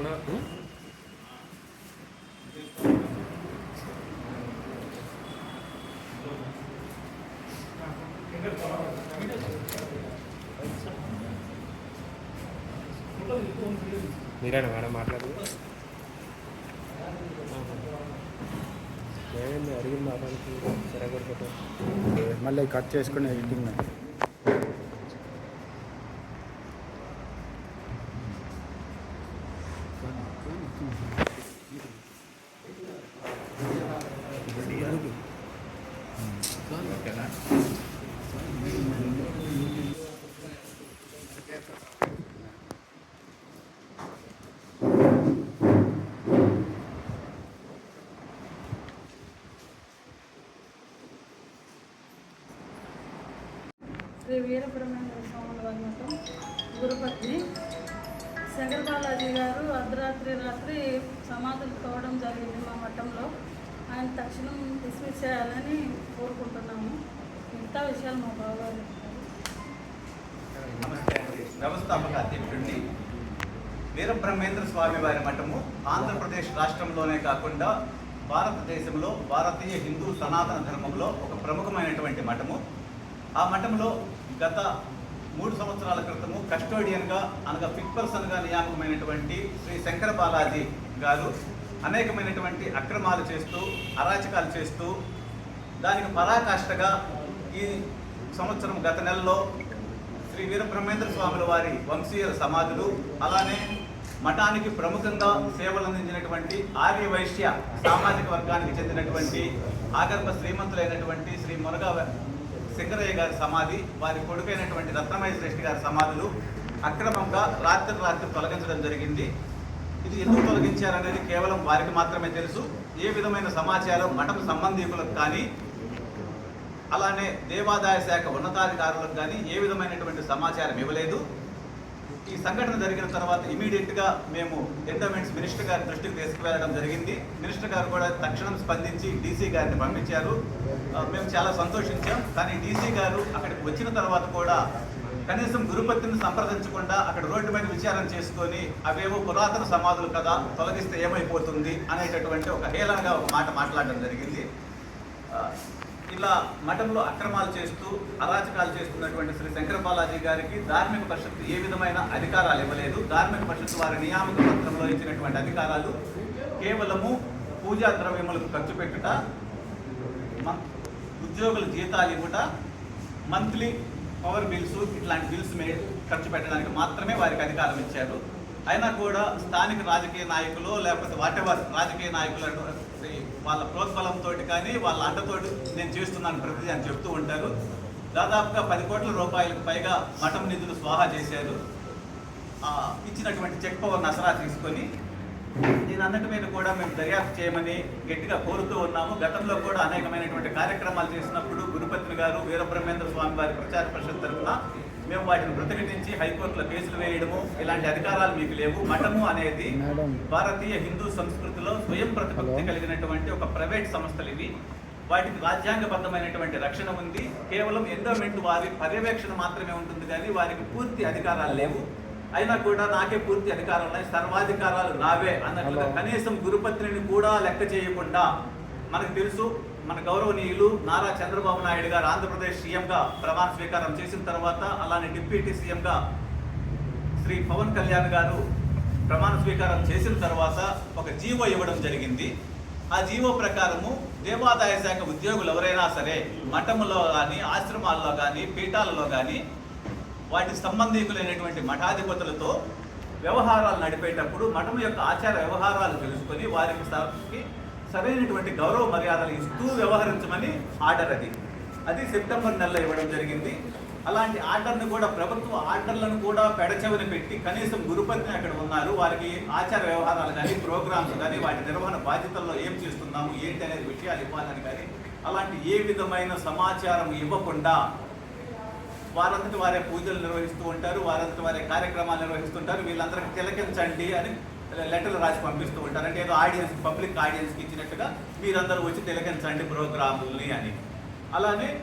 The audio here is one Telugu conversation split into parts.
అక్కడ మీరేనా మేడం మాట్లాడదు? ఏమైంది? అడిగింది మాట్లాడుతూ సరే మళ్ళీ కట్ చేసుకుని ఎడిటింగ్ శ్రీ వీరబ్రహ్మేంద్ర స్వాముల వారి మఠం గురుపత్ని శంకర బాలాజీ గారు అర్ధరాత్రి రాత్రి సమాధులు తోవడం జరిగింది మా మఠంలో. ఆయన తక్షణం డిస్మిస్ చేయాలని కోరుకుంటున్నాము. మిగతా విషయాలు మా బావగారు నమస్తే. వ్యవస్థాపక అధ్యక్షుడిని వీరబ్రహ్మేంద్ర స్వామి వారి మఠము ఆంధ్రప్రదేశ్ రాష్ట్రంలోనే కాకుండా భారతదేశంలో భారతీయ హిందూ సనాతన ధర్మంలో ఒక ప్రముఖమైనటువంటి మఠము. ఆ మఠంలో గత మూడు సంవత్సరాల క్రితము కస్టోడియన్గా అనగా ఫిట్ పర్సన్గా నియామకమైనటువంటి శ్రీ శంకర బాలాజీ గారు అనేకమైనటువంటి అక్రమాలు చేస్తూ అరాచకాలు చేస్తూ దానికి పరాకాష్ఠగా ఈ సంవత్సరం గత నెలలో శ్రీ వీరబ్రహ్మేంద్ర స్వాముల వారి వంశీయ సమాధులు అలానే మఠానికి ప్రముఖంగా సేవలు అందించినటువంటి ఆర్య వైశ్య సామాజిక వర్గానికి చెందినటువంటి ఆగర్భ శ్రీమంతులైనటువంటి శ్రీ మునగా శంకరయ్య గారి సమాధి వారి కొడుకైనటువంటి రత్నమయ శ్రేష్ఠి గారి సమాధులు అక్రమంగా రాత్రి రాత్రి తొలగించడం జరిగింది. ఇది ఎందుకు తొలగించారనేది కేవలం వారికి మాత్రమే తెలుసు. ఏ విధమైన సమాచారం మఠం సంబంధికులకు కానీ అలానే దేవాదాయ శాఖ ఉన్నతాధికారులకు కానీ ఏ విధమైనటువంటి సమాచారం ఇవ్వలేదు. ఈ సంఘటన జరిగిన తర్వాత ఇమీడియట్గా మేము ఎండోమెంట్స్ మినిస్టర్ గారి దృష్టికి తీసుకువెళ్ళడం జరిగింది. మినిస్టర్ గారు కూడా తక్షణం స్పందించి డీసీ గారిని పంపించారు. మేము చాలా సంతోషించాం. కానీ డీసీ గారు అక్కడికి వచ్చిన తర్వాత కూడా కనీసం గురుపతిని సంప్రదించకుండా అక్కడ రోడ్డు మీద విచారం చేసుకొని అవేవో పురాతన సమాధులు కదా తొలగిస్తే ఏమైపోతుంది అనేటటువంటి ఒక హేళనగా ఒక మాట మాట్లాడడం జరిగింది. ఇలా మఠంలో అక్రమాలు చేస్తూ అరాచకాలు చేస్తున్నటువంటి శ్రీ శంకర బాలాజీ గారికి ధార్మిక పరిషత్తు ఏ విధమైన అధికారాలు ఇవ్వలేదు. ధార్మిక పరిషత్తు వారి నియామక పత్రంలో ఇచ్చినటువంటి అధికారాలు కేవలము పూజా ద్రవ్యములకు ఖర్చు పెట్టుట ఉద్యోగుల జీతాలు ఇవ్వట మంత్లీ పవర్ బిల్స్ ఇట్లాంటి బిల్స్ మీద ఖర్చు పెట్టడానికి మాత్రమే వారికి అధికారం ఇచ్చారు. అయినా కూడా స్థానిక రాజకీయ నాయకులు లేకపోతే వాటెవర్ రాజకీయ నాయకులు వాళ్ళ ప్రోత్బలంతో కానీ వాళ్ళ అండతో నేను చేస్తున్నాను ప్రతిదీ అని చెప్తూ ఉంటారు. దాదాపుగా పది కోట్ల రూపాయలకు పైగా మఠం నిధులు స్వాహా చేశారు. ఇచ్చినటువంటి చెక్ పవర్ నసరా తీసుకొని దీని అన్నిటి మీద కూడా మేము దర్యాప్తు చేయమని గట్టిగా కోరుతూ ఉన్నాము. గతంలో కూడా అనేకమైనటువంటి కార్యక్రమాలు చేసినప్పుడు గురుపత్రి గారు వీరబ్రహ్మేంద్ర స్వామి వారి ప్రచార పరిషత్ తరఫున మేము వాటిని ప్రతిఘటించి హైకోర్టులో కేసులు వేయడము ఇలాంటి అధికారాలు మీకు లేవు. మఠము అనేది. భారతీయ హిందూ సంస్కృతిలో స్వయం ప్రతిపత్తి కలిగినటువంటి ఒక ప్రైవేట్ సంస్థలు ఇవి. వాటికి రాజ్యాంగబద్ధమైనటువంటి రక్షణ ఉంది. కేవలం ఎండోమెంట్ వారి పర్యవేక్షణ మాత్రమే ఉంటుంది కానీ వారికి పూర్తి అధికారాలు లేవు. అయినా కూడా నాకే పూర్తి అధికారాలు ఉన్నాయి. సర్వాధికారాలు నావే అన్నట్లుగా. కనీసం గురుపత్రిని కూడా లెక్క చేయకుండా మనకు తెలుసు. మన గౌరవనీయులు నారా చంద్రబాబు నాయుడు గారు ఆంధ్రప్రదేశ్ సీఎంగా ప్రమాణ స్వీకారం చేసిన తర్వాత అలానే డిప్యూటీ సీఎంగా శ్రీ పవన్ కళ్యాణ్ గారు ప్రమాణ స్వీకారం చేసిన తర్వాత ఒక జీవో ఇవ్వడం జరిగింది. ఆ జీవో ప్రకారము దేవాదాయ శాఖ ఉద్యోగులు ఎవరైనా సరే మఠములో కానీ ఆశ్రమాల్లో కానీ పీఠాలలో కానీ వాటి సంబంధికులైనటువంటి మఠాధిపతులతో వ్యవహారాలు నడిపేటప్పుడు మఠం యొక్క ఆచార వ్యవహారాలు తెలుసుకొని వారికి సరైనటువంటి గౌరవ మర్యాదలు ఇస్తూ వ్యవహరించమని ఆర్డర్ అది. అది సెప్టెంబర్ నెలలో ఇవ్వడం జరిగింది. అలాంటి ఆర్డర్ను కూడా ప్రభుత్వ ఆర్డర్లను కూడా పెడచెవిన పెట్టి కనీసం గురుపత్ని అక్కడ ఉన్నారు. వారికి ఆచార వ్యవహారాలు కానీ ప్రోగ్రామ్స్ కానీ వాటి నిర్వహణ బాధ్యతల్లో ఏం చేస్తున్నాము ఏంటి అనేది విషయాలు ఇవ్వాలని కానీ అలాంటి ఏ విధమైన సమాచారం ఇవ్వకుండా వారంతటి వారే పూజలు నిర్వహిస్తూ ఉంటారు వారంతటి వారే కార్యక్రమాలు నిర్వహిస్తుంటారు వీళ్ళందరికీ తిలకించండి అని లెటర్లు రాసి పంపిస్తూ ఉంటారు అంటే ఏదో ఆడియన్స్ పబ్లిక్ ఆడియన్స్కి ఇచ్చినట్టుగా మీరందరూ వచ్చి తిలకించండి ప్రోగ్రాముల్ని అని. అలానే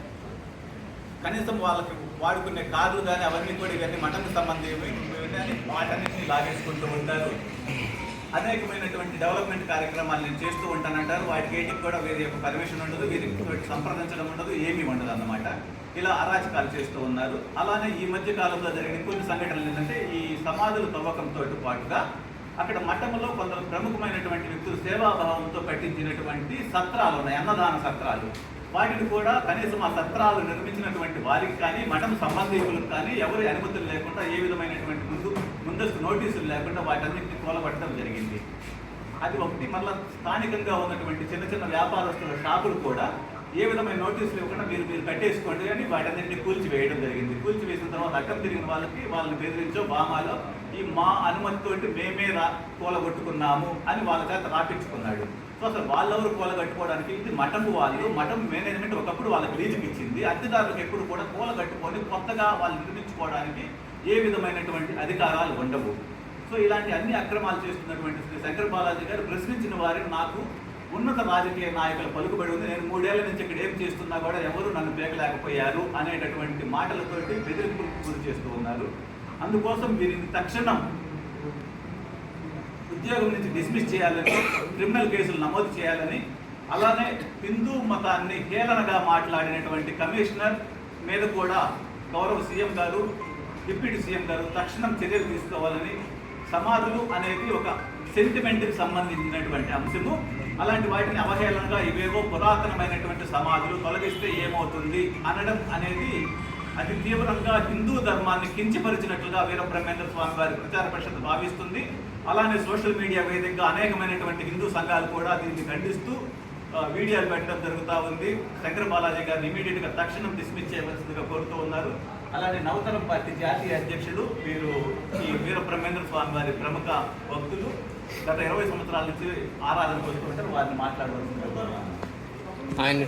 కనీసం వాళ్ళకి వాడుకునే కార్లు కానీ అవన్నీ కూడా ఇవన్నీ మఠంకి సంబంధించి అని వాటన్నిటిని లాగేసుకుంటూ ఉంటారు. అనేకమైనటువంటి డెవలప్మెంట్ కార్యక్రమాలు నేను చేస్తూ ఉంటానంటారు. వాటికి ఏటికి కూడా వీరి యొక్క పర్మిషన్ ఉండదు వీరికి సంప్రదించడం ఉండదు ఏమీ ఉండదు అన్నమాట. ఇలా అరాచకాలు చేస్తూ ఉన్నారు. అలానే ఈ మధ్య కాలంలో జరిగిన కొన్ని సంఘటనలు ఏంటంటే ఈ సమాధుల తవ్వకంతో పాటుగా అక్కడ మఠంలో కొందరు ప్రముఖమైనటువంటి వ్యక్తులు సేవాభావంతో కట్టించినటువంటి సత్రాలు ఉన్నాయి అన్నదాన సత్రాలు. వాటిని కూడా కనీసం ఆ సత్రాలు నిర్మించినటువంటి వారికి కానీ మఠం సంబంధికులకు కానీ ఎవరి అనుమతులు లేకుండా ఏ విధమైనటువంటి ముందు ముందస్తు నోటీసులు లేకుండా వాటన్నింటినీ కూలబట్టడం జరిగింది. అది ఒకటి. మళ్ళీ స్థానికంగా ఉన్నటువంటి చిన్న చిన్న వ్యాపారస్తుల షాపులు కూడా ఏ విధమైన నోటీసులు ఇవ్వకుండా మీరు మీరు కట్టేసుకోండి అని వాటన్నింటినీ కూల్చివేయడం జరిగింది. కూల్చివేసిన తర్వాత అడ్డం తిరిగిన వాళ్ళకి వాళ్ళని బెదిరించో బామాలో ఈ మా అనుమతితోటి మేమే రా కూలగొట్టుకున్నాము అని వాళ్ళ చేత రాపించుకున్నాడు. సో అసలు వాళ్ళెవరు కూలగట్టుకోవడానికి? ఇది మఠము వాళ్ళు. మఠం మేనేజ్మెంట్ ఒకప్పుడు వాళ్ళకి లీజుకి ఇచ్చింది. అద్దెదారులకు ఎప్పుడు కూడా కూలగట్టుకొని కొత్తగా వాళ్ళు నిర్మించుకోవడానికి ఏ విధమైనటువంటి అధికారాలు ఉండవు. సో ఇలాంటి అన్ని అక్రమాలు చేస్తున్నటువంటి శ్రీ శంకర్ బాలాజీ గారు ప్రశ్నించిన వారిని నాకు ఉన్నత రాజకీయ నాయకుల పలుకుబడి ఉంది. నేను మూడేళ్ళ నుంచి ఇక్కడ ఏం చేస్తున్నా కూడా ఎవరు నన్ను పేకలేకపోయారు అనేటటువంటి మాటలతోటి బెదిరింపులకు గురి చేస్తూ ఉన్నారు. అందుకోసం వీరిని తక్షణం ఉద్యోగం నుంచి డిస్మిస్ చేయాలని క్రిమినల్ కేసులు నమోదు చేయాలని అలానే హిందూ మతాన్ని హేళనగా మాట్లాడినటువంటి కమిషనర్ మీద కూడా గౌరవ సీఎం గారు డిప్యూటీ సీఎం గారు తక్షణం చర్యలు తీసుకోవాలని సమాధులు అనేది ఒక సెంటిమెంట్కి సంబంధించినటువంటి అంశము. అలాంటి వాటిని అవహేళనగా ఇవేవో పురాతనమైనటువంటి సమాధులు తొలగిస్తే ఏమవుతుంది అనడం అనేది అది తీవ్రంగా హిందూ ధర్మాన్ని కించపరిచినట్లుగా వీరబ్రహ్మేంద్ర స్వామి వారి ప్రచార పరిషత్ భావిస్తుంది. అలానే సోషల్ మీడియా వేదికగా అనేకమైనటువంటి హిందూ సంఘాలు కూడా దీన్ని ఖండిస్తూ వీడియోలు పెట్టడం జరుగుతూ ఉంది. శంకర బాలాజీ గారిని ఇమీడియట్గా తక్షణం డిస్మిస్ చేయవలసిందిగా కోరుతూ ఉన్నారు. అలానే నవతరం పార్టీ జాతీయ అధ్యక్షుడు వీరు ఈ వీరబ్రహ్మేంద్ర స్వామి వారి ప్రముఖ భక్తులు. గత ఇరవై సంవత్సరాల నుంచి ఆరాధన చేస్తూ వారిని మాట్లాడవలసింది ఆయన